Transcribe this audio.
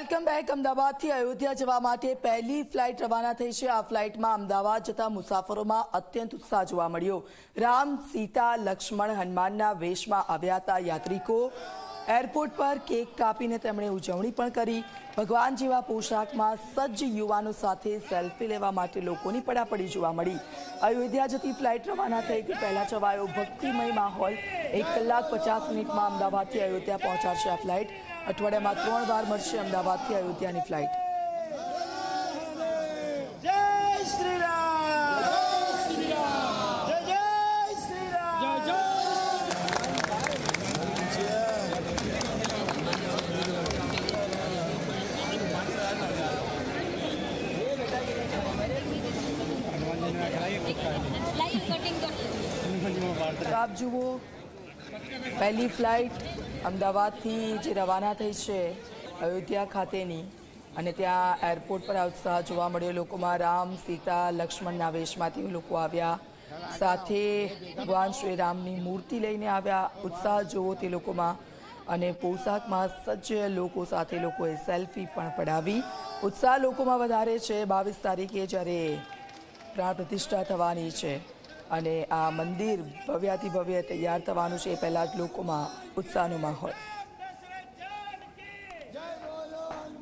Welcome back. અમદાવાદથી અયોધ્યા જવા માટે પહેલી ફ્લાઇટ રવાના થઈ છે. આ ફ્લાઇટમાં અમદાવાદ જતા મુસાફરોમાં અત્યંત ઉત્સાહ જોવા મળ્યો. રામ, સીતા, લક્ષ્મણ હનુમાનના વેશમાં આવ્યા હતા યાત્રિકો. એરપોર્ટ પર કેક કાપીને તેમણે ઉજવણી પણ કરી. ભગવાન જેવા પોશાકમાં સજ્જ યુવાનો સાથે સેલ્ફી લેવા માટે લોકોની પડાપડી જોવા મળી. અયોધ્યા જતી ફ્લાઇટ રવાના થઈ તે પહેલાં છવાયો ભક્તિમય માહોલ. એક કલાક પચાસ મિનિટમાં અમદાવાદથી અયોધ્યા પહોંચાડશે આ ફ્લાઇટ. અઠવાડિયામાં ત્રણ વાર મળશે અમદાવાદથી અયોધ્યાની ફ્લાઇટ જય શ્રી રામ જય જય શ્રી રામ જય લાઈવ કટિંગ તો આપ જુઓ, પહેલી ફ્લાઇટ અમદાવાદથી જે રવાના થઈ છે, અયોધ્યા ખાતેની. અને ત્યાં એરપોર્ટ પર ઉત્સાહ જોવા મળ્યો. લોકોમાં રામ, સીતા, લક્ષ્મણના વેશમાંથી લોકો આવ્યા. સાથે ભગવાન શ્રી રામની મૂર્તિ લઈને આવ્યા. ઉત્સાહ જોવો તે લોકોમાં. અને પોશાકમાં સજ્જ લોકો સાથે લોકોએ સેલ્ફી પણ પડાવી. ઉત્સાહ લોકોમાં વધારે છે. બાવીસ તારીખે જ્યારે પ્રાણ પ્રતિષ્ઠા થવાની છે. અને આ મંદિર ભવ્યાથી ભવ્ય તૈયાર થવાનું છે એ પહેલાં જ લોકોમાં ઉત્સાહનો માહોલ.